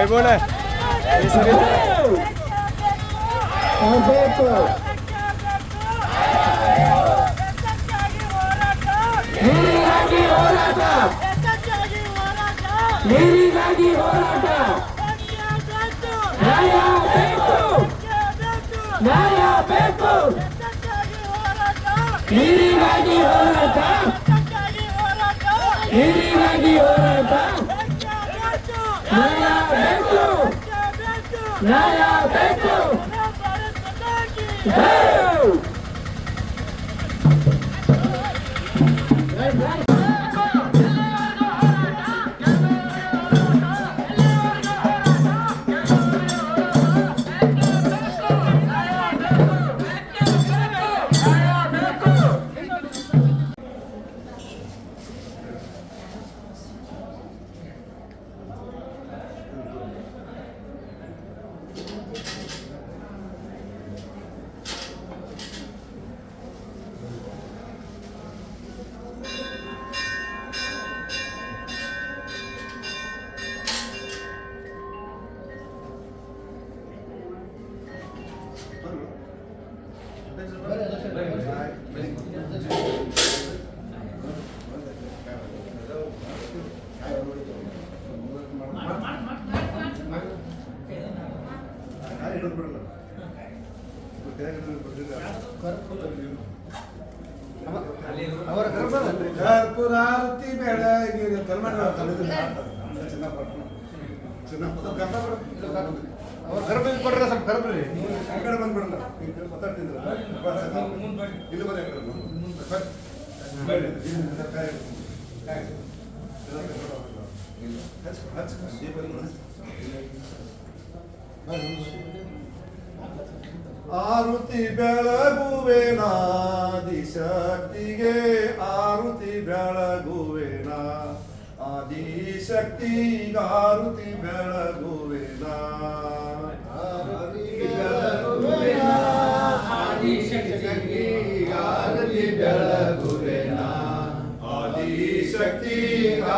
ವೈಬೋಳೆ ಈ ಸರಿ ಬೇಕು ನೀರಿಗಾಗಿ ಹೋರಾಟ ನೀರಿಗಾಗಿ ಹೋರಾಟ ನ್ಯಾಯ ಬೇಕು ನ್ಯಾಯ ಬೇಕು ನೀರಿಗಾಗಿ ಹೋರಾಟ ನೀರಿಗಾಗಿ ಹೋರಾಟ ನ್ಯಾಯ ಬೇಕು ಬೇಕು ಅವ್ರ ಬೆಳಗುವೆ ನಾದಿ ಕಡೆ ಬಂದ್ಬಿಡಲ್ಲ ಮಾತಾಡ್ತಿದ್ರ ಬರೀ. ಆರುತಿ ಶಕ್ತಿಗೆ ಆರುತಿ ಬೆಳಗುವೆನ ಆದಿಶಕ್ತಿಗ ಆರುತಿ ಬೆಳಗುವೆನ ಆರುತಿ ಬೆಳಗುವೆನ ಆದಿಶಕ್ತಿಗ ಆರುತಿ ಬೆಳಗುವೆನ ಆದಿಶಕ್ತಿ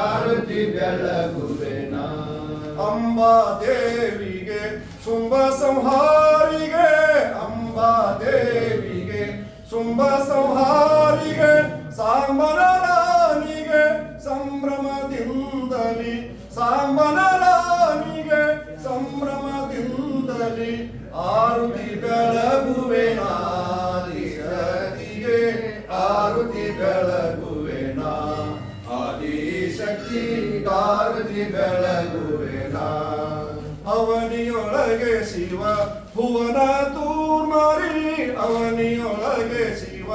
ಆರುತಿ ಬೆಳಗುವೆನ ಅಂಬಾ ದೇವಿಗೆ ಶುಂಭ ಸಂಹಾರಿಗೆ ಆರುತಿ ಬೆಳಗುವೆನ. ಅವನಿಯೊಳಗೆ ಶಿವ, ಭುವನ ತೂರ್ಮರಿ ಅವನಿಯೊಳಗೆ ಶಿವ,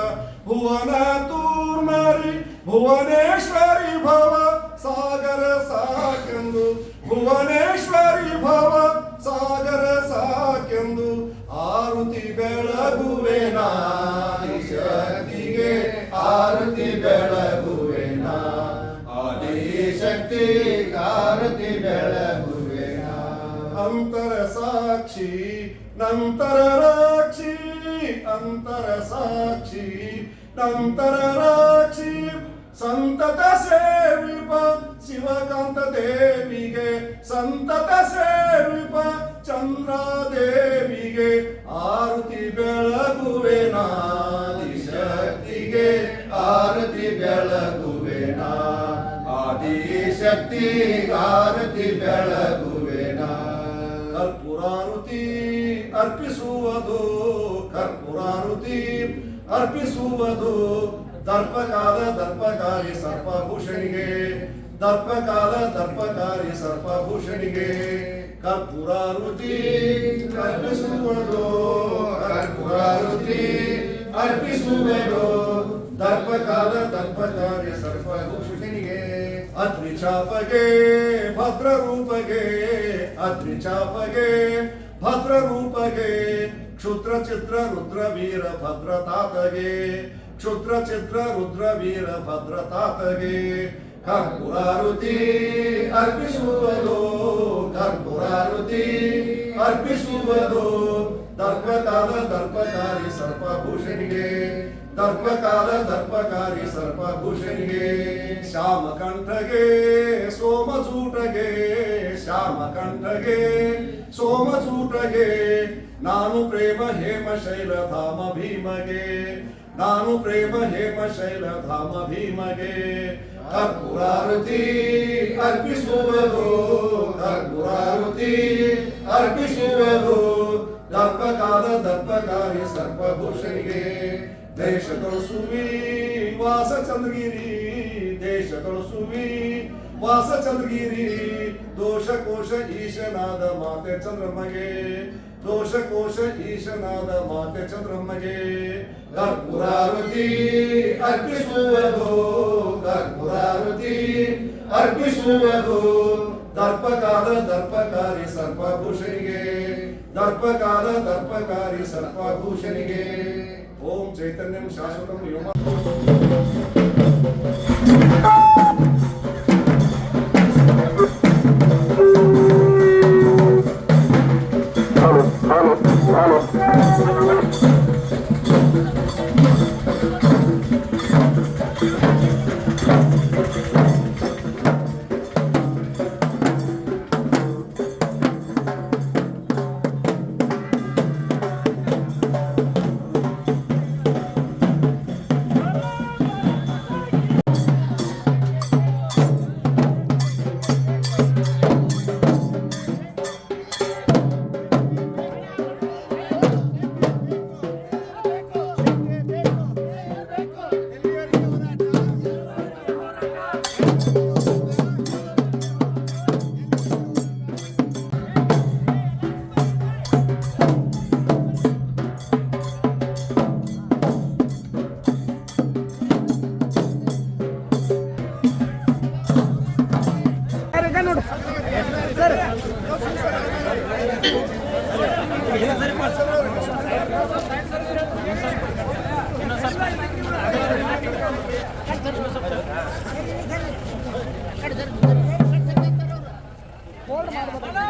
ಭುವನ ತೂರ್ಮರಿ ಭುವನೇಶ್ವರಿ ಭವ, ಸಾಗರ ಸಾಕೆಂದು. ಭುವನೇಶ್ವರಿ ಭವ, ಸಾಗರ ಸಾಕೆಂದು. ಆರುತಿ ಬೆಳಗುವೆನ. ಶಕ್ತಿಗೆ ಆರುತಿ ಬೆಳಗುವೆನ ಆದಿಶಕ್ತಿ ಆರತಿ ಬೆಳಗುವೆನ ಅಂತರ ಸಾಕ್ಷಿ, ನಂತರ ರಾಕ್ಷಿ, ಅಂತರ ಸಾಕ್ಷಿ, ನಂತರ ರಾಕ್ಷಿ. ಸಂತತ ಸೇವಿಪ ಶಿವಕಾಂತ ದೇವಿಗೆ, ಸಂತತ ಸೇವಿಪ ಚಂದ್ರಾದೇವಿಗೆ, ಆರುತಿ ಬೆಳಗುವೆನ ಶಕ್ತಿಗೆ ಆರತಿ ಬೆಳಗುವೆನ ಆದಿಶಕ್ತಿ ಆರತಿ ಬೆಳಗುವೆನ. ಕರ್ಪೂರಾರುತಿ ಅರ್ಪಿಸುವುದು ಕರ್ಪೂರಾರುತಿ ಅರ್ಪಿಸುವುದು. ದರ್ಪಕಾಲ, ದರ್ಪಕಾರಿ ಸರ್ಪಭೂಷಣಿಗೆ, ದರ್ಪಕಾಲ, ದರ್ಪಕಾರಿ ಸರ್ಪಭೂಷಣಿಗೆ. ಕರ್ಪೂರಾರುತಿ ಅರ್ಪಿಸುವುದು ಕರ್ಪೂರಾರುತಿ ಅರ್ಪಿಸುವುದು ದರ್ಪಕಾಲ, ದರ್ಪಕಾರಿ ಸರ್ಪಭೂಷಣಿಗೆ. अद्रिचापगे भद्ररूपगे अद्रिचापगे भद्ररूपगे, क्षुद्रचित्ररुद्रवीर भद्रतातगे क्षुद्रचित्ररुद्रवीर भद्रतातगे। कर्पुरारुति अर्पिसुवदो कर्पुरारुति अर्पिसुवदो दर्पकाल दर्पकारी सर्पभूषणिगे। ವೀರ ಭದ್ರ ತಾತಗೆ ಕರ್ಪೂರಾರುತಿ ಅರ್ಪಿಸುವುದು ಕರ್ಪೂರಾರುತಿ ಅರ್ಪಿಸುವುದು ದರ್ಪಕಾಲ ದರ್ಪಕಾರಿ ಸರ್ಪಭೂಷಣಿಗೆ ದರ್ಪಕಾಲ ದರ್ಪಕಾರಿ ಸರ್ಪಭೂಷಣಿಗೆ ಶ್ಯಾಮಕಂಠಗೆ ಸೋಮಸೂಟಗೆ ಶ್ಯಾಮ ಕಂಠಗೆ ಸೋಮಸೂಟಗೆ ನಾನು ಪ್ರೇಮ ಹೇಮ ಶೈಲಧಾಮ ಭೀಮಗೆ ನಾನು ಪ್ರೇಮ ಹೇಮ ಶೈಲಧಾಮ ಭೀಮಗೆ ಕರ್ಪೂರಾರುತಿ ಅರ್ಪಿಸುವುದು ಕರ್ಪೂರಾರುತಿ ಅರ್ಪಿಸುವುದು ದರ್ಪಕಾಲ ದರ್ಪಕಾರಿ ಸರ್ಪಭೂಷಣಿಗೆ ದೇಶ ಕಳಿಸುವಿ ವಾಸ ಚಂದ್ರಗಿರಿ. ದೇಶ ಕಳಿಸುವಿ ವಾಸ ಚಂದ್ರಗಿರಿ. ದೋಷ ಕೋಶ ಈಶನಾದ ಮಾತೆ ಚಂದ್ರಮ್ಮಗೆ. ದೋಷ ಕೋಶ ಈಶನಾದ ಮಾತೆ ಚಂದ್ರಮ್ಮಗೆ. ಕರ್ಪುರಾರುತಿ ಅರ್ಪಿಸುವುದು ಕರ್ಪುರಾರುತಿ ಅರ್ಪಿಸುವುದು. ದರ್ಪಕಾಲ ದರ್ಪಕಾರಿ ಸರ್ಪಭೂಷಣಿಗೆ ದರ್ಪಕಾಲ ದರ್ಪಕಾರಿ ಸರ್ಪಭೂಷಣಿಗೆ ఓం చైతన్యం శాశ్వతం యోమ Hello, hello, hello.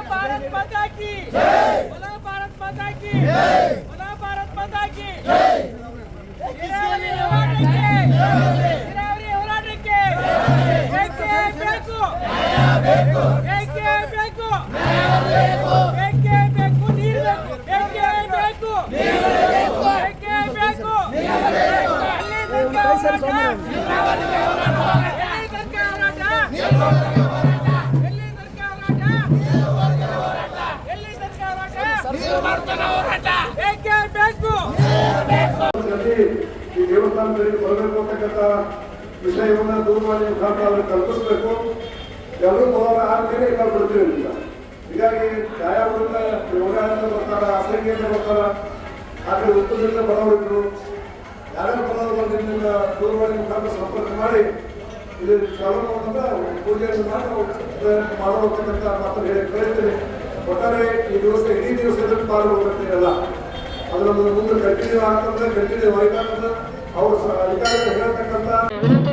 भारत माता की बोला भारत माता की बोला भारत माता की ನೀರಾವರಿ ಹೋರಾಟಕ್ಕೆ ನೀರಾವರಿ ಹೋರಾಟಕ್ಕೆ ಏಕೆ ಬೇಕು ಏಕೆ ಬೇಕು ಏಕೆ ಬೇಕು ನೀರು ಬೇಕು ಏಕೆ ಬೇಕು ಏಕೆ ಬೇಕು ಎಲ್ಲಿ ತನಕ ಈ ದೇವಸ್ಥಾನದಲ್ಲಿ ಬರಬೇಕು ಅಂತಕ್ಕಂಥ ವಿಷಯವನ್ನು ದೂರವಾಣಿ ಮುಖಾಂತರ ಅವ್ರಿಗೆ ಕಲ್ಪಿಸ್ಬೇಕು ಎಲ್ಲರೂ ಬರೋರ ಆಗ್ತೇನೆ ಇಲ್ಲ ಬಿಡ್ತೀವಿ ಅಂತ. ಹೀಗಾಗಿ ಯೋಗ ಅಂತ ಬರ್ತಾರ ಆಸಂಗಿಯಿಂದ ಬರ್ತಾರ ಆದರೆ ಉತ್ತರದಿಂದ ಬರೋರಿದ್ರು ಯಾರ್ಯಾರು ಬರೋರು ಬಂದಿದ್ದರಿಂದ ದೂರವಾಣಿ ಮುಖಾಂತರ ಸಂಪರ್ಕ ಮಾಡಿ ಇಲ್ಲಿ ಶ್ರವಣವನ್ನ ಪೂಜೆಯನ್ನು ಮಾಡಿ ಮಾಡಬೇಕಂತ ಮಾತ್ರ ಹೇಳಿ ಕೇಳ್ತೀನಿ ಒಟ್ಟಾರೆ ಈ ದಿವಸ ಇಡೀ ದಿವಸದಲ್ಲಿ ಪಾಲ್ಗೊಳ್ಬೇಕಿರಲ್ಲ ಅದರೊಂದು ಮುಂದೆ ಕಂಟಿನ್ಯೂ ಆಗ್ತದೆ ಕಂಟಿನ್ಯೂ ಆಯ್ತಾ ಅವ್ರು ಅಧಿಕಾರಕ್ಕೆ ಹೇಳ್ತಕ್ಕಂಥ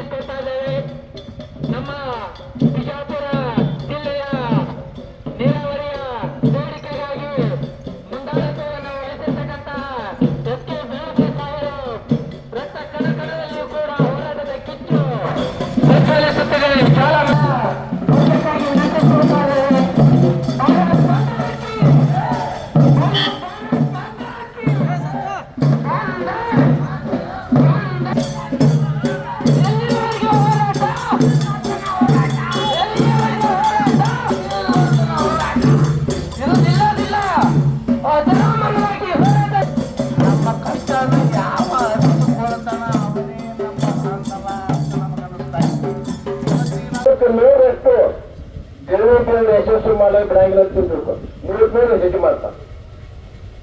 ಮಾಡಲು ಬಿಡಂಗಿಲ್ಲ ತಿಳ್ಕೊ ನೂರಕ್ಕೆ ನೂರು ಹೆಜ್ಜೆ ಮಾಡ್ತಾರೆ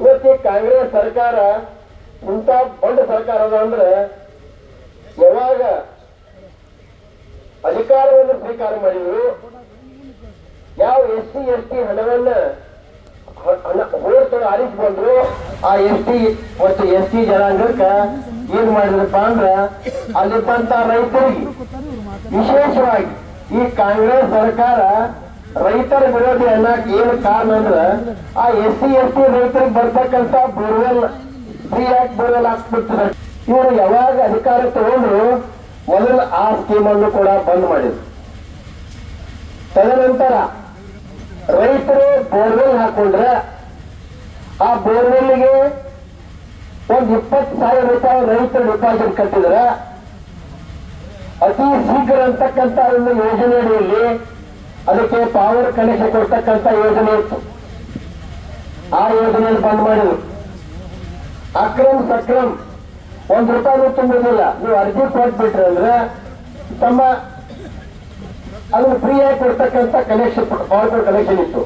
ಇವತ್ತು ಕಾಂಗ್ರೆಸ್ ಸರ್ಕಾರ ಇಂಥ ಬಂಡ ಸರ್ಕಾರ ಅದ ಅಂದ್ರೆ ಯಾವಾಗ ಅಧಿಕಾರವನ್ನು ಸ್ವೀಕಾರ ಮಾಡಿದ್ರು, ಯಾವ ಎಸ್ ಸಿ, ಎಸ್ ಟಿ ಹಣವನ್ನ ಹೋರಾಟ ಆರಿಸಿ ಬಂದ್ರು, ಆ ಎಸ್ ಟಿ ಮತ್ತು ಎಸ್ ಟಿ ಜನಾಂಗಕ್ಕ ಏನ್ ಮಾಡಿದ್ರಪ್ಪ ಅಂದ್ರ ಅಲ್ಲಿದ್ದಂತ ರೈತರಿಗೆ ವಿಶೇಷವಾಗಿ ಈ ಕಾಂಗ್ರೆಸ್ ಸರ್ಕಾರ ರೈತರ ವಿರೋಧಿ ಅನ್ನಕ್ ಏನ್ ಕಾರಣ ಅಂದ್ರ ಆ ಎಸ್ ಸಿ ಎಸ್ ಟಿ ರೈತರಿಗೆ ಬರ್ತಕ್ಕಂತ ಬೋರ್ವೆಲ್ ಫ್ರೀ ಆಗಿ ಬೋರ್ವೆಲ್ ಹಾಕ್ಬಿಡ್ತಾರೆ ಇವರು ಯಾವಾಗ ಅಧಿಕಾರ ತಗೊಂಡ್ರು ಮೊದಲು ಆ ಸ್ಕೀಮ್ ಅನ್ನು ಕೂಡ ಬಂದ್ ಮಾಡಿದ್ರು. ತದನಂತರ ರೈತರು ಬೋರ್ವೆಲ್ ಹಾಕೊಂಡ್ರೆ ಆ ಬೋರ್ವೆಲ್ಗೆ ಒಂದ್ ಇಪ್ಪತ್ತು ಸಾವಿರ ರೂಪಾಯಿ ರೈತರು ಡಿಪಾಸಿಟ್ ಕಟ್ಟಿದ್ರೆ ಅತಿ ಶೀಘ್ರ ಅಂತಕ್ಕಂಥ ಒಂದು ಯೋಜನೆ ಅಡಿಯಲ್ಲಿ ಅದಕ್ಕೆ ಪವರ್ ಕನೆಕ್ಷನ್ ಕೊಡ್ತಕ್ಕಂಥ ಯೋಜನೆ ಇತ್ತು. ಆ ಯೋಜನೆಯನ್ನು ಬಂದ್ ಮಾಡಿದ್ರು. ಅಕ್ರಮ್ ಸಕ್ರಮ್ ಒಂದ್ ರೂಪಾಯಿ ತುಂಬುದಿಲ್ಲ ನೀವು ಅರ್ಜಿ ಕೊಟ್ಬಿಟ್ರೆ ಅಂದ್ರೆ ತಮ್ಮ ಅದನ್ನು ಆಗಿ ಕೊಡ್ತಕ್ಕಂಥ ಕನೆಕ್ಷನ್ ಪವರ್ ಕನೆಕ್ಷನ್ ಇತ್ತು.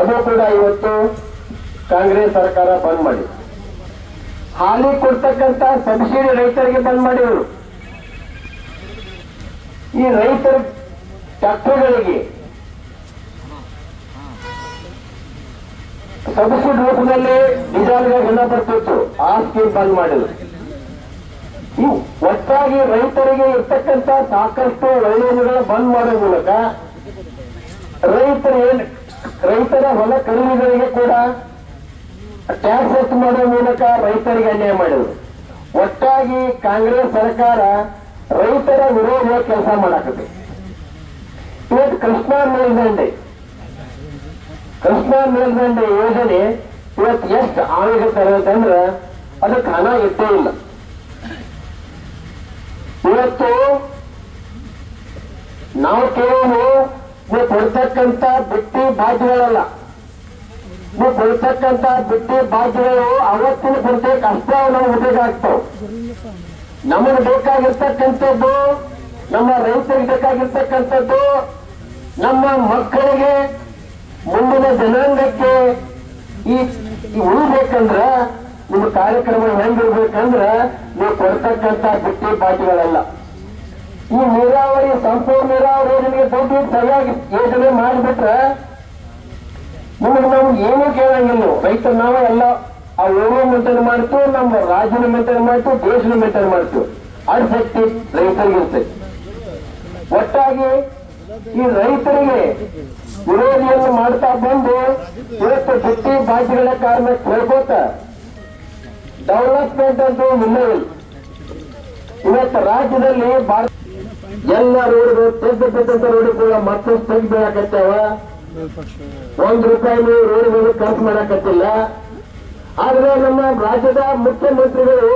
ಅದು ಕೂಡ ಇವತ್ತು ಕಾಂಗ್ರೆಸ್ ಸರ್ಕಾರ ಬಂದ್ ಮಾಡಿ ಹಾಲಿ ಕೊಡ್ತಕ್ಕಂಥ ಸಬ್ಸಿಡಿ ರೈತರಿಗೆ ಬಂದ್ ಮಾಡಿದ್ರು. ಈ ರೈತರ ಟ್ರ್ಯಾಕ್ಟರ್ಗಳಿಗೆ ಸಬ್ಸಿಡಿ ರೂಪದಲ್ಲಿ ಡೀಸೆಲ್ಗೆ ಹಣ ಬರ್ತಿತ್ತು. ಆ ಸ್ಕೀಮ್ ಬಂದ್ ಮಾಡಿದ್ರು. ಇವು ಒಟ್ಟಾಗಿ ರೈತರಿಗೆ ಇರ್ತಕ್ಕಂಥ ಸಾಕಷ್ಟು ಒಳ್ಳೆಯದುಗಳ ಬಂದ್ ಮಾಡೋ ಮೂಲಕ ರೈತರ ಏನ್ ರೈತರ ಹೊಲ ಖರೀದಿಗಳಿಗೆ ಕೂಡ ಟ್ಯಾಕ್ಸ್ ಹೆಚ್ಚು ಮಾಡೋ ಮೂಲಕ ರೈತರಿಗೆ ಅನ್ಯಾಯ ಮಾಡಿದ್ರು. ಒಟ್ಟಾಗಿ ಕಾಂಗ್ರೆಸ್ ಸರ್ಕಾರ ರೈತರ ವಿರೋಧ ಕೆಲಸ ಮಾಡಾಕತ್ತೆ. ಇವತ್ತು ಕೃಷ್ಣಾ ಮೇಲ್ದಂಡೆ ಕೃಷ್ಣಾ ಮೇಲ್ದಂಡೆ ಯೋಜನೆ ಇವತ್ತು ಎಷ್ಟು ಆವೇಗ ತರಬೇಕಂದ್ರೆ ಅದಕ್ಕೆ ಹಣ ಇದ್ದೇ ಇಲ್ಲ. ಇವತ್ತು ನಾವು ಕೇವಲ ನೀವು ಕೊಡ್ತಕ್ಕಂತ ಬಿಟ್ಟಿ ಬಾಧ್ಯಗಳಲ್ಲ ನೀವು ಕೊಡ್ತಕ್ಕಂತ ಬಿಟ್ಟಿ ಬಾಧ್ಯಗಳು ಅವತ್ತಿನ ಕೊಡ್ತಕ್ಕ ಅಷ್ಟೇ ನಮ್ಗೆ ಬೇಕಾಗ್ತಾವ ನಮಗೆ ಬೇಕಾಗಿರ್ತಕ್ಕಂಥದ್ದು, ನಮ್ಮ ರೈತರಿಗೆ ಬೇಕಾಗಿರ್ತಕ್ಕಂಥದ್ದು, ನಮ್ಮ ಮಕ್ಕಳಿಗೆ ಮುಂದಿನ ಜನಾಂಗಕ್ಕೆ ಈ ಉಳಿಬೇಕಂದ್ರ ನಿಮ್ಮ ಕಾರ್ಯಕ್ರಮ ಹೆಂಗಿರ್ಬೇಕಂದ್ರ ನೀವು ಕೊಡ್ತಕ್ಕಂತ ಬಿಟ್ಟಿ ಪಾಟಿಗಳಲ್ಲ ಈ ನೀರಾವರಿ, ಸಂಪೂರ್ಣ ನೀರಾವರಿ ಯೋಜನೆಗೆ ದೊಡ್ಡ ಸರಿಯಾಗಿ ಯೋಜನೆ ಮಾಡಿಬಿಟ್ರೆ ನಿಮಗೆ ನಾವು ಏನೂ ಕೇಳಂಗಿಲ್ಲ. ರೈತರು ನಾವೇ ಎಲ್ಲ ಆ ಓಣಿ ಮೇಂಟೈನ್ ಮಾಡ್ತೀವಿ ನಮ್ಮ ರಾಜ್ಯನ ಮೇಂಟೈನ್ ಮಾಡ್ತೀವಿ ದೇಶನ ಮೇಂಟೈನ್ ಮಾಡ್ತೀವಿ ಅಡ್ ಶಕ್ತಿ ರೈತರಿಗೆ ಇರ್ತೈತಿ ಒಟ್ಟಾಗಿ ಈ ರೈತರಿಗೆ ವಿರೋಧಿಯನ್ನು ಮಾಡ್ತಾ ಬಂದು ಇವತ್ತು ಬಿಟ್ಟಿ ಬಾಜಿಗಳ ಕಾರಣ ಕೇಳ್ಕೋತ ಡೆವಲಪ್ಮೆಂಟ್ ಅಂತೂ ಇಲ್ಲೇ ಇಲ್ಲ. ಇವತ್ತು ರಾಜ್ಯದಲ್ಲಿ ಎಲ್ಲ ರೋಡ್ಗಳು ತೆಗೆದು ಬಿದ್ದಂತ ರೋಡ್ಗಳು ಮತ್ತಷ್ಟು ತೆಗೆದು ಬೀಳಕತ್ತೇವ ಒಂದ್ ರೂಪಾಯಿ ರೋಡ್ಗಳು ಖರ್ಚು ಮಾಡಕತ್ತಿಲ್ಲ. ಆದ್ರೆ ನಮ್ಮ ರಾಜ್ಯದ ಮುಖ್ಯಮಂತ್ರಿಗಳು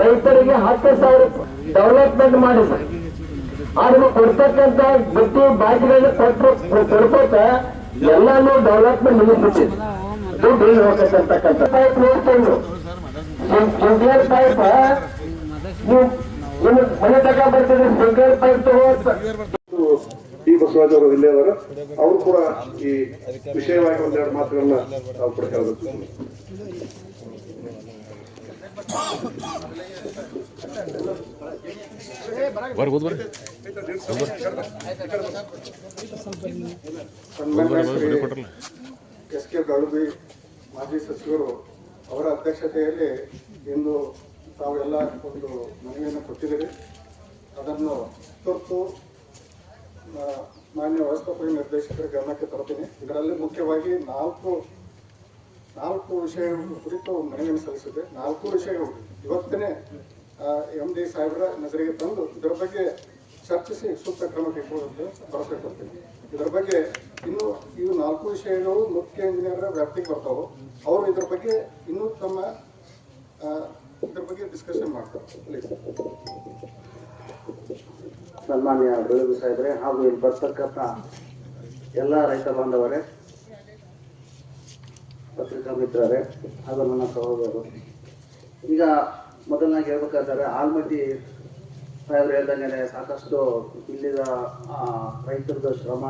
ರೈತರಿಗೆ ಹತ್ತು ಸಾವಿರ ಡೆವಲಪ್ಮೆಂಟ್ ಮಾಡಿದ್ರು. ಆದ್ರೆ ಕೊಡ್ತಕ್ಕಂತ ಗಟ್ಟಿ ಬಾಕಿಗಳನ್ನ ಕೊಟ್ಟು ಕೊಡ್ಕೋತ ಎಲ್ಲಾನು ಡೆವಲಪ್ಮೆಂಟ್ ನಿಲ್ಲಿಸ್ಬಿಟ್ಟಿದೆ ದುಡ್ಡು ಎಲ್ಲಿ ಹೋಗ್ತಕ್ಕಂತ ಪೈಪ್ ನೋಡ್ಕೊಂಡು. ಸಿಂಗಲ್ ಪೈಪ್ ನೀವು ಮನೆ ತಕ ಪೈಪ್ ಡಿ ಬಸವರಾಜ್ ಅವರು ಇಲ್ಲೇ ಅವರು ಕೂಡ ಈ ವಿಷಯವಾಗಿ ಒಂದೆರಡು ಮಾತುಗಳನ್ನ ನಾವು ಕೂಡ ಎಸ್ ಕೆ ಗಾಳುಬಿ ಮಾಜಿ ಸಚಿವರು ಅವರ ಅಧ್ಯಕ್ಷತೆಯಲ್ಲಿ ಇಂದು ತಾವೆಲ್ಲ ಒಂದು ಮನವಿಯನ್ನು ಕೊಟ್ಟಿದ್ದೀರಿ. ಅದನ್ನು ತುರ್ತು ಮಾನ್ಯ ವ್ಯವಸ್ಥಾಪಕ ನಿರ್ದೇಶಕರ ಗಮನಕ್ಕೆ ತರ್ತೀನಿ. ಇದರಲ್ಲಿ ಮುಖ್ಯವಾಗಿ ನಾಲ್ಕು ನಾಲ್ಕು ವಿಷಯಗಳ ಕುರಿತು ಮನವಿಯನ್ನು ಸಲ್ಲಿಸಿದೆ ನಾಲ್ಕು ವಿಷಯಗಳು. ಇವತ್ತನೇ ಎಂ ಡಿ ಸಾಹೇಬರ ನಜರಿಗೆ ತಂದು ಇದರ ಬಗ್ಗೆ ಚರ್ಚಿಸಿ ಸೂಕ್ತ ಕ್ರಮ ಕೈಗೊಳ್ಳುವಂತೆ ಭರವಸೆ ಕೊಡ್ತೀನಿ. ಇದರ ಬಗ್ಗೆ ಇನ್ನು ಇವು ನಾಲ್ಕು ವಿಷಯಗಳು ಮುಖ್ಯ ಇಂಜಿನಿಯರ್ ವ್ಯಾಪ್ತಿಗೆ ಬರ್ತಾವೆ, ಅವರು ಇದರ ಬಗ್ಗೆ ಇನ್ನೂ ತಮ್ಮ ಇದರ ಬಗ್ಗೆ ಡಿಸ್ಕಷನ್ ಮಾಡ್ತಾರೆ. ಸನ್ಮಾನ್ಯ ಬೆಳಗು ಸಾಹೇಬ್ರೆ ಹಾಗೂ ಇಲ್ಲಿ ಬರ್ತಕ್ಕಂಥ ಎಲ್ಲ ರೈತ ಬಾಂಧವರೇ ಪತ್ರಿಕಾ ಅದು ನನ್ನ ಸಹೋದರರು ಈಗ ಮೊದಲನಾಗಿ ಹೇಳ್ಬೇಕಾದ್ರೆ ಆಲ್ಮಟ್ಟಿ ಸಾಹೇಬ್ರು ಹೇಳ್ದಂಗೆ ಸಾಕಷ್ಟು ಇಲ್ಲಿದ ರೈತರದ ಶ್ರಮ,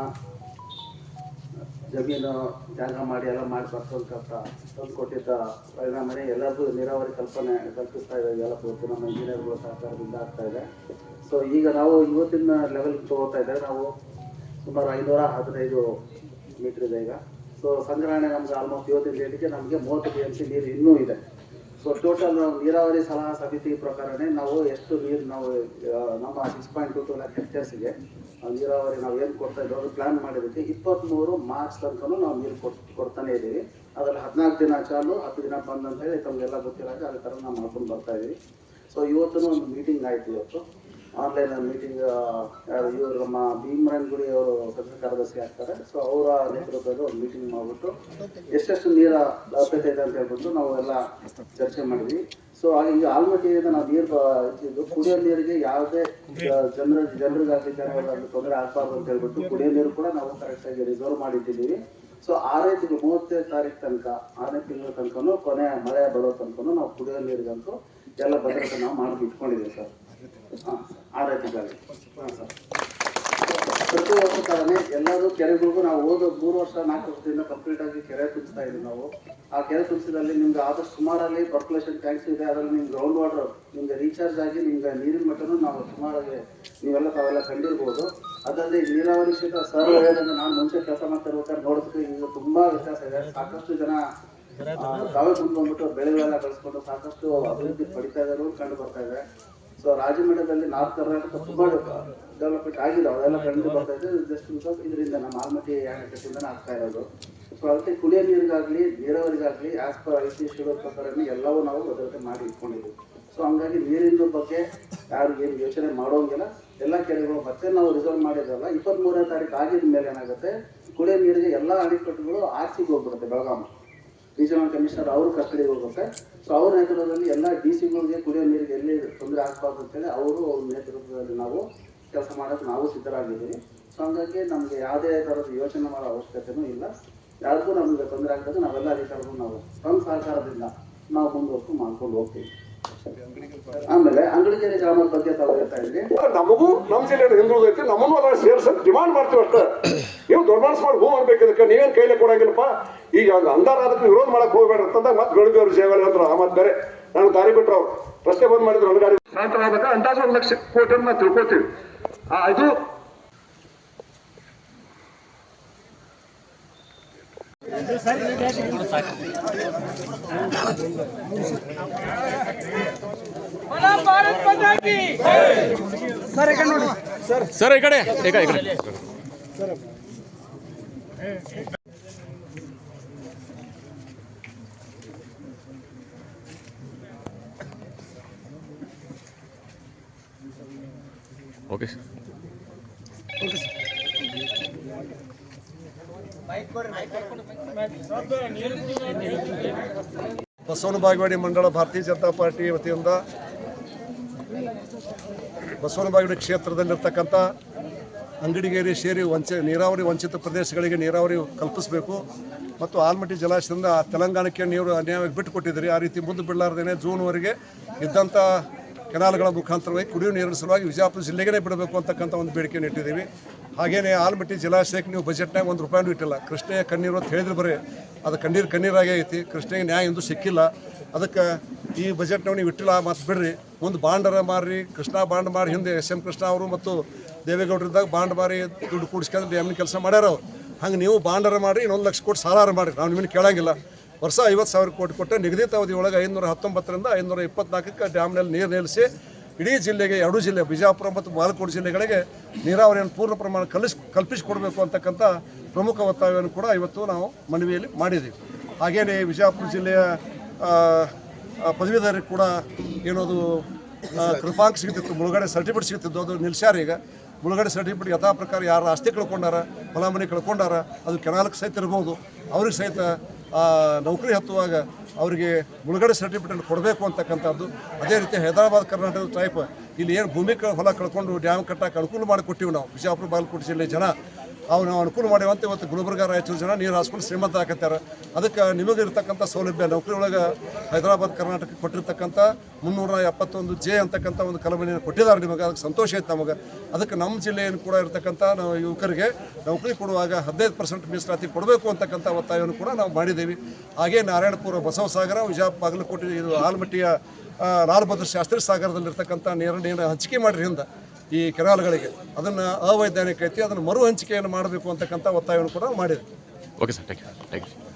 ಜಮೀನು ಜಾಗ ಮಾಡಿ ಎಲ್ಲ ಮಾಡಿ ಬರ್ತಕ್ಕಂಥ ತಂದು ಕೊಟ್ಟಿದ್ದ ಪರಿಣಾಮನೇ ಎಲ್ಲರಿಗೂ ನೀರಾವರಿ ಕಲ್ಪನೆ ಕಲ್ಪಿಸ್ತಾ ಇದೆ ಎಲ್ಲ ಪೂರ್ತಿ ನಮ್ಮ ಇಂಜಿನಿಯರ್ಗಳ ಸಹಕಾರದಿಂದ ಆಗ್ತಾ ಇದೆ. ಸೊ ಈಗ ನಾವು ಇವತ್ತಿನ ಲೆವೆಲ್ ತಗೋತಾ ಇದ್ದೇವೆ. ನಾವು ಸುಮಾರು ಐನೂರ ಹದಿನೈದು ಮೀಟರ್ ಇದೆ ಈಗ. ಸೊ ಸಂಗ್ರಹಣೆ ನಮ್ಗೆ ಆಲ್ಮೋಸ್ಟ್ ಇವತ್ತಿನ ಡೇಟಿಗೆ ನಮಗೆ ಮೂವತ್ತು ಟಿ ಎಂ ಸಿ ನೀರು ಇನ್ನೂ ಇದೆ. ಸೊ ಟೋಟಲ್ ನೀರಾವರಿ ಸಲಹಾ ಸಮಿತಿ ಪ್ರಕಾರನೇ ನಾವು ಎಷ್ಟು ನೀರು ನಾವು ನಮ್ಮ six point two two lakh ಹೆಕ್ಟೇರ್ಸ್ಗೆ ನೀರಾವರಿ ನಾವು ಏನು ಕೊಡ್ತಾ ಇದ್ದೀವಿ ಅದು ಪ್ಲಾನ್ ಮಾಡಿದ್ದಕ್ಕೆ ಇಪ್ಪತ್ತ್ಮೂರು ಮಾರ್ಚ್ ತನಕನೂ ನಾವು ನೀರು ಕೊಟ್ಟು ಕೊಡ್ತಾನೆ ಇದ್ದೀವಿ. ಅದರಲ್ಲಿ ಹದಿನಾಲ್ಕು ದಿನ ಚಾಲು, ಹತ್ತು ದಿನ ಬಂದಂತ ಅಂತ ಹೇಳಿ ತಮಗೆಲ್ಲ ಗೊತ್ತಿರೋ ಹಾಗೆ ಅದೇ ಥರ ನಾವು ಮಾಡ್ಕೊಂಡು ಬರ್ತಾ ಇದ್ದೀವಿ. ಸೊ ಇವತ್ತು ಒಂದು ಮೀಟಿಂಗ್ ಆಯಿತು ಇವತ್ತು. ಆನ್ಲೈನ್ ಮೀಟಿಂಗ್ ಇವರು ನಮ್ಮ ಭೀಮರಾಯನ್ ಗುಡಿ ಅವರು ಕಾರ್ಯದರ್ಶಿ ಆಗ್ತಾರೆ. ಸೊ ಅವರ ನೇತೃತ್ವದಲ್ಲಿ ಒಂದು ಮೀಟಿಂಗ್ ಮಾಡಿಬಿಟ್ಟು ಎಷ್ಟೆಷ್ಟು ನೀರ ಲಭ್ಯತೆ ಇದೆ ಅಂತ ಹೇಳ್ಬಿಟ್ಟು ನಾವು ಎಲ್ಲ ಚರ್ಚೆ ಮಾಡಿದ್ವಿ. ಸೊ ಈಗ ಆಲ್ಮಟ್ಟಿಯಿಂದ ನಾವು ನೀರು ಇದ್ದು ಕುಡಿಯೋ ನೀರಿಗೆ ಯಾವುದೇ ಜನರ ಜನರಿಗಾಗಲಿ ಜನಗಳಾಗಲಿ ತೊಂದರೆ ಆಗಬಾರ್ದು ಅಂತ ಹೇಳ್ಬಿಟ್ಟು ಕುಡಿಯೋ ನೀರು ಕೂಡ ನಾವು ಕರೆಕ್ಟಾಗಿ ರಿಸರ್ವ್ ಮಾಡಿಟ್ಟಿದ್ದೀವಿ. ಸೊ ಆರನೇ ತಿಂಗಳು ಮೂವತ್ತೈದು ತಾರೀಕು ತನಕ, ಆರನೇ ತಿಂಗಳ ತನಕನೂ ಕೊನೆ ಮಳೆ ಬರೋ ತನಕನೂ ನಾವು ಕುಡಿಯೋ ನೀರಿಗಂತೂ ಎಲ್ಲ ಭದ್ರತೆ ನಾವು ಮಾಡಿ ಇಟ್ಕೊಂಡಿದ್ದೀವಿ ಸರ್. ಸರ್. ಪ್ರತಿ ವರ್ಷ ಥರನೇ ಎಲ್ಲರೂ ಕೆರೆಗಳಿಗೂ ನಾವು ಹೋದ ಮೂರು ವರ್ಷ, ನಾಲ್ಕು ವರ್ಷದಿಂದ ಕಂಪ್ಲೀಟ್ ಆಗಿ ಕೆರೆ ತುಂಬಿಸ್ತಾ ಇದ್ದೀವಿ ನಾವು. ಆ ಕೆರೆ ತುಂಬಿಸಿದಲ್ಲಿ ನಿಮ್ಗೆ ಆದಷ್ಟು ಸುಮಾರಲ್ಲಿ ಪರ್ಕುಲೇಷನ್ ಟ್ಯಾಂಕ್ಸ್ ಇದೆ, ಅದರಲ್ಲಿ ನಿಮ್ಗೆ ಗ್ರೌಂಡ್ ವಾಟರ್ ನಿಮ್ಗೆ ರೀಚಾರ್ಜ್ ಆಗಿ ನಿಮ್ಗೆ ನೀರಿನ ಮಟ್ಟನೂ ನಾವು ಸುಮಾರಾಗಿ ನೀವೆಲ್ಲ ತಾವೆಲ್ಲ ಕಂಡಿರ್ಬೋದು. ಅದರಲ್ಲಿ ನೀರಾವರಿ ಕ್ಷೇತ್ರ ಸರ್ ಹೇಳಿದಂಗೆ ನಾನು ಮುಂಚೆ ಕೆಲಸ ಮಾಡ್ತಾ ಇರ್ಬೇಕಾದ್ರೆ ನೋಡಿದ್ರೆ ಈಗ ತುಂಬಾ ವ್ಯತ್ಯಾಸ ಇದೆ. ಸಾಕಷ್ಟು ಜನ ತಾವೇ ಬಂದ್ಬಿಟ್ಟು ಬೆಳೆಗಳೆಲ್ಲ ಬೆಳೆಸ್ಕೊಂಡು ಸಾಕಷ್ಟು ಅಭಿವೃದ್ಧಿ ಪಡಿತಾ ಇದ್ದಾರೆ ಕಂಡು ಬರ್ತಾ ಇದೆ. ಸೊ ರಾಜಮಠದಲ್ಲಿ ನಾರ್ತ್ ಕರ್ನಾಟಕ ತುಂಬಾ ಡೆವಲಪ್ಮೆಂಟ್ ಆಗಿದೆ. ಅವೆಲ್ಲ ಕಂಡು ಬರ್ತಾ ಇದೆ ಜಸ್ಟ್ ಬಿಕಾಸ್ ಇದರಿಂದ ನಮ್ಮ ಆಲ್ಮಟ್ಟಿ ಅಣೆಕಟ್ಟಿಂದನೇ ಆಗ್ತಾ ಇರೋದು. ಸೊ ಅದಕ್ಕೆ ಕುಡಿಯೋ ನೀರಿಗಾಗಲಿ, ನೀರಾವರಿಗಾಗಲಿ ಆಸ್ ಪರ್ ಐ ಸಿ ಪ್ರಕಾರನೇ ಎಲ್ಲವೂ ನಾವು ಭದ್ರತೆ ಮಾಡಿ ಇಟ್ಕೊಂಡಿದ್ದೀವಿ. ಸೊ ಹಂಗಾಗಿ ನೀರಿನ ಬಗ್ಗೆ ಯಾರು ಏನು ಯೋಚನೆ ಮಾಡೋಂಗಿಲ್ಲ. ಎಲ್ಲ ಕೆರೆಗಳು ಮತ್ತೆ ನಾವು ರಿಸರ್ವ್ ಮಾಡಿದ್ರಲ್ಲ ಇಪ್ಪತ್ತ್ಮೂರನೇ ತಾರೀಕು ಆಗಿದ ಮೇಲೆ ಏನಾಗುತ್ತೆ? ಕುಡಿಯೋ ನೀರಿಗೆ ಎಲ್ಲ ಅಣೆಕಟ್ಟುಗಳು ಆರ್ಸಿಗೆ ಹೋಗ್ಬಿಡುತ್ತೆ ಬೆಳಗಾವಿ ರೀಜನಲ್ ಕಮಿಷನರ್ ಅವರು ಕಸ್ಟಡಿಗೆ ಹೋಗುತ್ತೆ. ಸೊ ಅವ್ರ ನೇತೃತ್ವದಲ್ಲಿ ಎಲ್ಲ ಡಿ ಸಿಗಳಿಗೆ ಕುಡಿಯೋ ನೀರಿಗೆ ಎಲ್ಲಿ ತೊಂದರೆ ಆಗಬಾರ್ದು ಅಂತೇಳಿ ಅವರು ಅವ್ರ ನೇತೃತ್ವದಲ್ಲಿ ನಾವು ಕೆಲಸ ಮಾಡೋಕ್ಕೆ ನಾವು ಸಿದ್ಧರಾಗಿದ್ದೀವಿ. ಸೊ ಹಂಗಾಗಿ ನಮಗೆ ಯಾವುದೇ ಥರದ ಯೋಚನೆ ಮಾಡೋ ಅವಶ್ಯಕತೆಯೂ ಇಲ್ಲ. ಯಾರಿಗೂ ನಮಗೆ ತೊಂದರೆ ಆಗ್ತದೆ ನಾವೆಲ್ಲ ಅಧಿಕಾರಿಗಳು ನಾವು ತಮ್ಮ ಸಹಕಾರದಿಂದ ನಾವು ಮುಂದುವರೆದು ಮಾಡ್ಕೊಂಡು ಹೋಗ್ತೀವಿ. ಆಮೇಲೆ ಅಂಗಡಿಗೇರಿ ಗ್ರಾಮದ ಬಗ್ಗೆ ತಾವು ಹೇಳ್ತಾ ಇದ್ರಿ. ನಮಗೂ ನಮ್ಮ ಜಿಲ್ಲೆ ಹಿಂದುಳಿದೈತಿ ನಮ್ಮನ್ನು ಅದ್ರ ಸೇರ್ಸಕ್ ಡಿಮಾಂಡ್ ಮಾಡ್ತೀವಿ ಅಷ್ಟೇ. ನೀವು ದೊಡ್ಡ ಮನಸ್ಸು ಮಾಡಿ ಹೂ ಅನ್ಬೇಕು ಇದಕ್ಕೆ ನೀವೇನ್ ಕೈಲೇ ಕೊಡಂಗಿಲ್ಲಪ್ಪ? ಈಗ ಅದು ಅಂದಾರ ಅದಕ್ಕೆ ವಿರೋಧ ಮಾಡಕ್ ಹೋಗ್ಬೇಡ ಅಂತಂದಾಗ ಮತ್ತೆ ಅವ್ರ ಸೇವೆ ಅಂದ್ರ. ಮತ್ತೆ ಬೇರೆ. ನಾನು ದಾರಿ ಬಿಟ್ರು ಅವ್ರು. ರಸ್ತೆ ಬಂದ್ ಮಾಡಿದ್ರು ಅಂದಾಜು ಒಂದು ಲಕ್ಷ ಕೋಟಿ ಅಂತ ನಾವು ತಿಳ್ಕೊತೀವಿ ಆ, ಸರ್ ಈ ಕಡೆ ನೋಡಿ ಸರ್ ಸರ್ ಈ ಕಡೆ ಈ ಕಡೆ ಈ ಕಡೆ ಓಕೆ ಸರ್ ಬಸವನ ಬಾಗವಾಡಿ ಮಂಡಳ ಭಾರತೀಯ ಜನತಾ ಪಾರ್ಟಿ ವತಿಯಿಂದ ಬಸವನ ಬಾಗೇವಾಡಿ ಕ್ಷೇತ್ರದಲ್ಲಿರ್ತಕ್ಕಂಥ ಅಂಗಡಿಗೇರಿ ಸೇರಿ ವಂಚ ನೀರಾವರಿ ವಂಚಿತ ಪ್ರದೇಶಗಳಿಗೆ ನೀರಾವರಿ ಕಲ್ಪಿಸಬೇಕು ಮತ್ತು ಆಲ್ಮಟ್ಟಿ ಜಲಾಶಯದಿಂದ ತೆಲಂಗಾಣಕ್ಕೆ ನೀರು ಅನ್ಯಾಯವಾಗಿ ಬಿಟ್ಟುಕೊಟ್ಟಿದ್ದೀರಿ. ಆ ರೀತಿ ಮುಂದೆ ಬಿಡಲಾರ್ದೇನೆ ಜೂನ್ವರೆಗೆ ಇದ್ದಂಥ ಕೆನಾಲ್ಗಳ ಮುಖಾಂತರವಾಗಿ ಕುಡಿಯುವ ನೀರಿನ ಸಲುವಾಗಿ ವಿಜಯಪುರ ಜಿಲ್ಲೆಗೇ ಬಿಡಬೇಕು ಅಂತಕ್ಕಂಥ ಒಂದು ಬೇಡಿಕೆಯನ್ನು ಇಟ್ಟಿದ್ದೀವಿ. ಹಾಗೇನೆ ಆಲ್ಮಟ್ಟಿ ಜಲಾಶಯಕ್ಕೆ ನೀವು ಬಜೆಟ್ನಾಗ ಒಂದು ರೂಪಾಯಿನೂ ಇಟ್ಟಿಲ್ಲ. ಕೃಷ್ಣೆಯ ಕಣ್ಣೀರು ಅಂತ ಹೇಳಿದ್ರೆ ಬರೀ. ಅದು ಕಣ್ಣೀರು ಕಣ್ಣೀರಾಗೇ ಐತಿ. ಕೃಷ್ಣೆಗೆ ನ್ಯಾಯ ಎಂದು ಸಿಕ್ಕಿಲ್ಲ. ಅದಕ್ಕೆ ಈ ಬಜೆಟ್ನಾಗ ನೀವು ಇಟ್ಟಿಲ್ಲ ಮತ್ತು ಬಿಡ್ರಿ. ಒಂದು ಬಾಂಡರ ಮಾರಿ ಕೃಷ್ಣ ಬಾಂಡ್ ಮಾರಿ ಹಿಂದೆ ಎಸ್ ಎಂ ಕೃಷ್ಣ ಅವರು ಮತ್ತು ದೇವೇಗೌಡರಿದ್ದಾಗ ಬಾಂಡ್ ಮಾರಿ ದುಡ್ಡು ಕೂಡಿಸ್ಕೊಂಡು ಡ್ಯಾಮಿನ ಕೆಲಸ ಮಾಡ್ಯಾರ ಹಂಗೆ ನೀವು ಬಾಂಡರ ಮಾಡಿ ಇನ್ನೊಂದು ಲಕ್ಷ ಕೋಟಿ ಸಾಲಾರ ಮಾಡಿರಿ ನಾವು ನಿಮ್ಮನ್ನು ಕೇಳಂಗಿಲ್ಲ. ವರ್ಷ ಐವತ್ತು ಸಾವಿರ ಕೋಟಿ ಕೊಟ್ಟು ನಿಗದಿತ ಅವಧಿ ಒಳಗೆ ಐನೂರ ಹತ್ತೊಂಬತ್ತರಿಂದ ಐನೂರ ಇಪ್ಪತ್ನಾಲ್ಕಕ್ಕೆ ಡ್ಯಾಮ್ನಲ್ಲಿ ನೀರು ನಿಲ್ಲಿಸಿ ಇಡೀ ಜಿಲ್ಲೆಗೆ, ಎರಡು ಜಿಲ್ಲೆ, ಬಿಜಾಪುರ ಮತ್ತು ಬಾಲಕೋಟೆ ಜಿಲ್ಲೆಗಳಿಗೆ ನೀರಾವರಿಯನ್ನು ಪೂರ್ಣ ಪ್ರಮಾಣ ಕಲಿಸ್, ಕಲ್ಪಿಸಿಕೊಡಬೇಕು ಅಂತಕ್ಕಂಥ ಪ್ರಮುಖ ಒತ್ತಾಯವನ್ನು ಕೂಡ ಇವತ್ತು ನಾವು ಮನವಿಯಲ್ಲಿ ಮಾಡಿದ್ದೀವಿ. ಹಾಗೆಯೇ ವಿಜಯಪುರ ಜಿಲ್ಲೆಯ ಪದವೀಧರಿಗೆ ಕೂಡ ಏನದು ಕೃಪಾಂಕ ಸಿಗ್ತಿತ್ತು, ಮುಳುಗಡೆ ಸರ್ಟಿಫಿಕೇಟ್ ಸಿಗ್ತಿತ್ತು, ಅದು ನಿಲ್ಸ್ಯಾರ ಈಗ. ಮುಳುಗಡೆ ಸರ್ಟಿಫಿಕೇಟ್ ಯಥಾ ಪ್ರಕಾರ ಯಾರು ಆಸ್ತಿ ಕಳ್ಕೊಂಡಾರ ಹೊಲ ಮನೆ ಕಳ್ಕೊಂಡಾರ, ಅದು ಕೆನಾಲಕ್ಕೆ ಸಹಿತ ಇರ್ಬೋದು. ಅವ್ರಿಗೆ ಸಹಿತ ನೌಕರಿ ಹತ್ತುವಾಗ ಅವರಿಗೆ ಮುಳುಗಡೆ ಸರ್ಟಿಫಿಕೇಟ್ ಕೊಡಬೇಕು ಅಂತಕ್ಕಂಥದ್ದು. ಅದೇ ರೀತಿ ಹೈದರಾಬಾದ್ ಕರ್ನಾಟಕದ ಟೈಪ್ ಇಲ್ಲಿ ಏನು ಭೂಮಿ ಹೊಲ ಕಳ್ಕೊಂಡು ಡ್ಯಾಮ್ ಕಟ್ಟಕ್ಕೆ ಅನುಕೂಲ ಮಾಡಿಕೊಟ್ಟಿವಿ ನಾವು. ಬಿಜಾಪುರ, ಬಾಗಲಕೋಟೆ ಜಿಲ್ಲೆ ಜನ. ಅವು ನಾವು ಅನುಕೂಲ ಮಾಡಿವಂತ ಇವತ್ತು ಗುಲ್ಬರ್ಗ ರಾಯಚೂರು ಜನ ನೀರು ಹಾಸ್ಕೊಂಡು ಶ್ರೀಮಂತ ಹಾಕತ್ತಾರೆ ಅದಕ್ಕೆ ನಿಮಗೆ ಇರ್ತಕ್ಕಂಥ ಸೌಲಭ್ಯ ನೌಕರಿ ಒಳಗೆ ಹೈದರಾಬಾದ್ ಕರ್ನಾಟಕಕ್ಕೆ ಕೊಟ್ಟಿರ್ತಕ್ಕಂಥ ಮುನ್ನೂರ ಎಪ್ಪತ್ತೊಂದು ಜೆ ಅಂತಕ್ಕಂಥ ಒಂದು ಕಲಮಣಿಯನ್ನು ಕೊಟ್ಟಿದ್ದಾರೆ ನಿಮಗೆ. ಅದಕ್ಕೆ ಸಂತೋಷ ಐತೆ ನಮಗೆ. ಅದಕ್ಕೆ ನಮ್ಮ ಜಿಲ್ಲೆಯನ್ನು ಕೂಡ ಇರ್ತಕ್ಕಂಥ ನಾವು ಯುವಕರಿಗೆ ನೌಕರಿ ಕೊಡುವಾಗ ಹದಿನೈದು ಪರ್ಸೆಂಟ್ ಮೀಸಲಾತಿ ಕೊಡಬೇಕು ಅಂತಕ್ಕಂಥ ಒತ್ತಾಯವನ್ನು ಕೂಡ ನಾವು ಮಾಡಿದ್ದೀವಿ. ಹಾಗೆ ನಾರಾಯಣಪುರ ಬಸವಸಾಗರ ವಿಜಯ ಬಾಗಲಕೋಟೆ ಇದು ಆಲ್ಮಟ್ಟಿಯ ಬಹದ್ದೂರ್ ಶಾಸ್ತ್ರಿ ಸಾಗರದಲ್ಲಿರ್ತಕ್ಕಂಥ ನೀರು ನೀರು ಹಂಚಿಕೆ ಮಾಡಿರಿ ಹಿಂದೆ ಈ ಕೆನಾಲ್ಗಳಿಗೆ ಅದನ್ನು ಅವೈಜ್ಞಾನಿಕ ಐತಿ ಅದನ್ನು ಮರು ಹಂಚಿಕೆಯನ್ನು ಮಾಡಬೇಕು ಅಂತಕ್ಕಂಥ ಒತ್ತಾಯವನ್ನು ಕೂಡ ಮಾಡಿದೆ. Okay sir thank you thank you